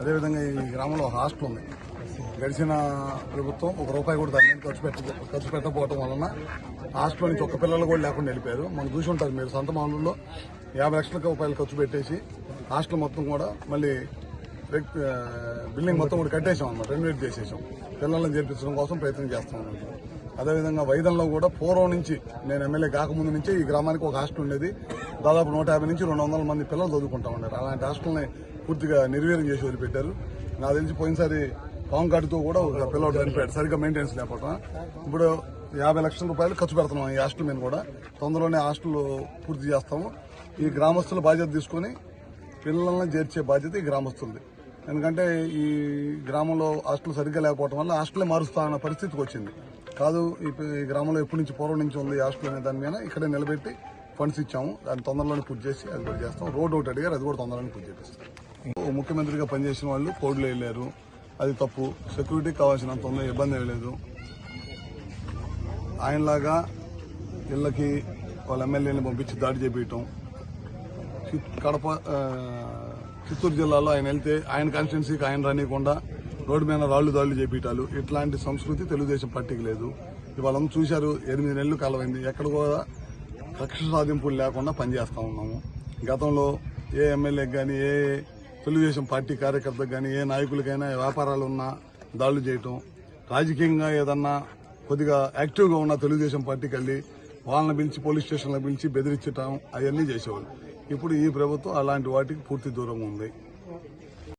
అదేవిధంగా ఈ గ్రామంలో ఒక హాస్టల్ ఉంది. గడిచిన ప్రభుత్వం ఒక రూపాయి కూడా దాని ఖర్చు పెట్ట ఖర్చు పెట్టకపోవడం వలన హాస్టల్ నుంచి ఒక్క పిల్లలు కూడా లేకుండా వెళ్ళిపోయారు. మనం చూసి ఉంటారు మీరు సొంత మామూలులో యాభై లక్షల రూపాయలు ఖర్చు పెట్టేసి హాస్టల్ మొత్తం కూడా మళ్ళీ బిల్డింగ్ మొత్తం కూడా కట్టేసాం అన్నమాట. రెనోవేట్ చేసేసాం. పిల్లల్ని చేర్పించడం కోసం ప్రయత్నం చేస్తాం అన్నమాట. అదేవిధంగా వైదంలో కూడా పూర్వం నుంచి నేను ఎమ్మెల్యే కాకముందు నుంచి ఈ గ్రామానికి ఒక హాస్టల్ ఉండేది. దాదాపు నూట యాభై నుంచి రెండు వందల మంది పిల్లలు చదువుకుంటా ఉన్నారు. అలాంటి హాస్టల్ని పూర్తిగా నిర్వీర్యం చేసి వదిలిపెట్టారు. నాకు తెలిసి పోయినసారి పాము కాటుతో కూడా ఒక పిల్లవాడు చనిపోయాడు. సరిగ్గా మెయింటెనెన్స్ లేకపోవడం ఇప్పుడు యాభై లక్షల రూపాయలు ఖర్చు పెడుతున్నాం ఈ హాస్టల్ మీద కూడా. తొందరలోనే హాస్టల్ పూర్తి చేస్తాము. ఈ గ్రామస్తుల బాధ్యత తీసుకొని పిల్లల్ని చేర్చే బాధ్యత ఈ గ్రామస్తులది. ఎందుకంటే ఈ గ్రామంలో హాస్టల్ సరిగ్గా లేకపోవడం వల్ల హాస్టలే మారుస్తా అన్న పరిస్థితికి వచ్చింది. కాదు ఈ ఈ గ్రామంలో ఎప్పటి నుంచి పూర్వం నుంచి ఉంది హాస్పిటల్ అనే దాని మీద ఇక్కడే నిలబెట్టి ఫండ్స్ ఇచ్చాము. దాన్ని తొందరలోనే పూర్తి చేసి అది కూడా చేస్తాం. రోడ్ ఒకటి అడిగారు అది కూడా తొందరలోనే పూర్తి చేపిస్తాం. ముఖ్యమంత్రిగా పనిచేసిన వాళ్ళు కోడ్లు వెళ్ళారు. అది తప్పు. సెక్యూరిటీ కావాల్సినంత ఉంది ఇబ్బంది ఏమీ లేదు. ఆయనలాగా ఇళ్ళకి వాళ్ళ ఎమ్మెల్యేని పంపించి దాడి చేపించటం చిత్- కడప చిత్తూరు జిల్లాలో ఆయన వెళ్తే ఆయన కాన్స్టిట్యున్సీకి ఆయన రానియకుండా రోడ్డు మీద రాళ్ళు దాళ్ళు చేపించాలు ఇట్లాంటి సంస్కృతి తెలుగుదేశం పార్టీకి లేదు. ఇవాళ చూశారు ఎనిమిది నెలలు కాలమైంది. ఎక్కడ కూడా కక్ష సాధింపులు లేకుండా పనిచేస్తూ ఉన్నాము. గతంలో ఏ ఎమ్మెల్యేకి కానీ ఏ తెలుగుదేశం పార్టీ కార్యకర్తకు కానీ ఏ నాయకులకైనా వ్యాపారాలు ఉన్నా దాడులు చేయటం. రాజకీయంగా ఏదన్నా కొద్దిగా యాక్టివ్గా ఉన్న తెలుగుదేశం పార్టీకి వెళ్ళి వాళ్ళని పిలిచి పోలీస్ స్టేషన్లో పిలిచి బెదిరించటం అవన్నీ చేసేవాళ్ళు. ఇప్పుడు ఈ ప్రభుత్వం అలాంటి వాటికి పూర్తి దూరంగా ఉంది.